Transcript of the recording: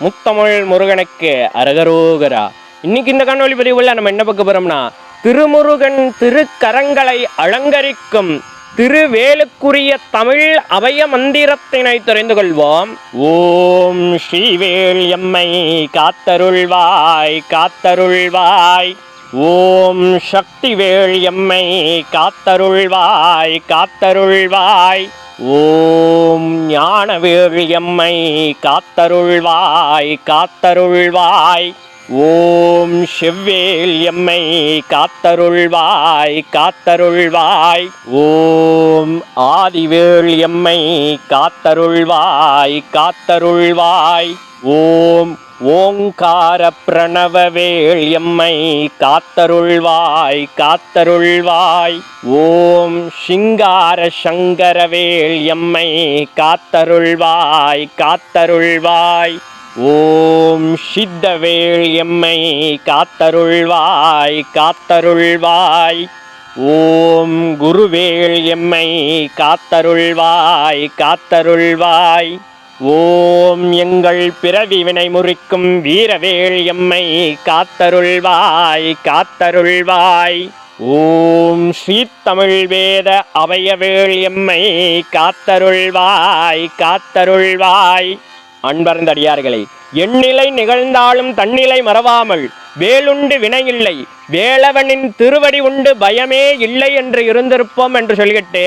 முத்தமிழ் முருகனுக்கு அரகரோகரா. இன்னைக்கு இந்த கண்ணொலி பதிவுல நம்ம என்ன பார்க்க போறோம்னா திருமுருகன் திருக்கரங்களை அலங்கரிக்கும் திருவேலுக்குரிய தமிழ் அபய மந்திரத்தினை தெரிந்து கொள்வோம். ஓம் ஸ்ரீவேல் எம்மை காத்தருள்வாய் காத்தருள்வாய். ஓம் சக்திவேல் எம்மை காத்தருள்வாய் காத்தருள்வாய். ஓம் ஞானவேழியம்மை காத்தருள்வாய் காத்தருள்வாய். ஓம் செவ்வேல் எம்மை காத்தருள்வாய் காத்தருள்வாய். ஓம் ஆதிவேல் எம்மை காத்தருள்வாய் காத்தருள்வாய். ஓம் ஓங்கார பிரணவ எம்மை காத்தருள்வாய் காத்தருள்வாய். ஓம் சிங்கார சங்கர வேள்யம்மை காத்தருள்வாய் காத்தருள்வாய். ஓம் சித்தவேள் எம்மை காத்தருள்வாய் காத்தருள்வாய். ஓம் குருவேள் எம்மை காத்தருள்வாய் காத்தருள்வாய். ஓம் எங்கள் பிறவி வினை முறிக்கும் வீரவேள் எம்மை காத்தருள்வாய் காத்தருள்வாய். ஓம் ஸ்ரீத்தமிழ் வேத அவையவேள் எம்மை காத்தருள்வாய் காத்தருள்வாய். அன்பர்ந்தடியார்களே எண்ணிலை நிகழ்ந்தாலும் தன்னிலை மறவாமல் வேலுண்டு வினையில்லை வேலவனின் திருவடி உண்டு பயமே இல்லை என்று இருந்திருப்போம் என்று சொல்லிக்கிட்டு